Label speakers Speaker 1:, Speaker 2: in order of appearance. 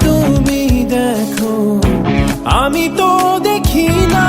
Speaker 1: তুমি দেখো। আমি তো দেখি না।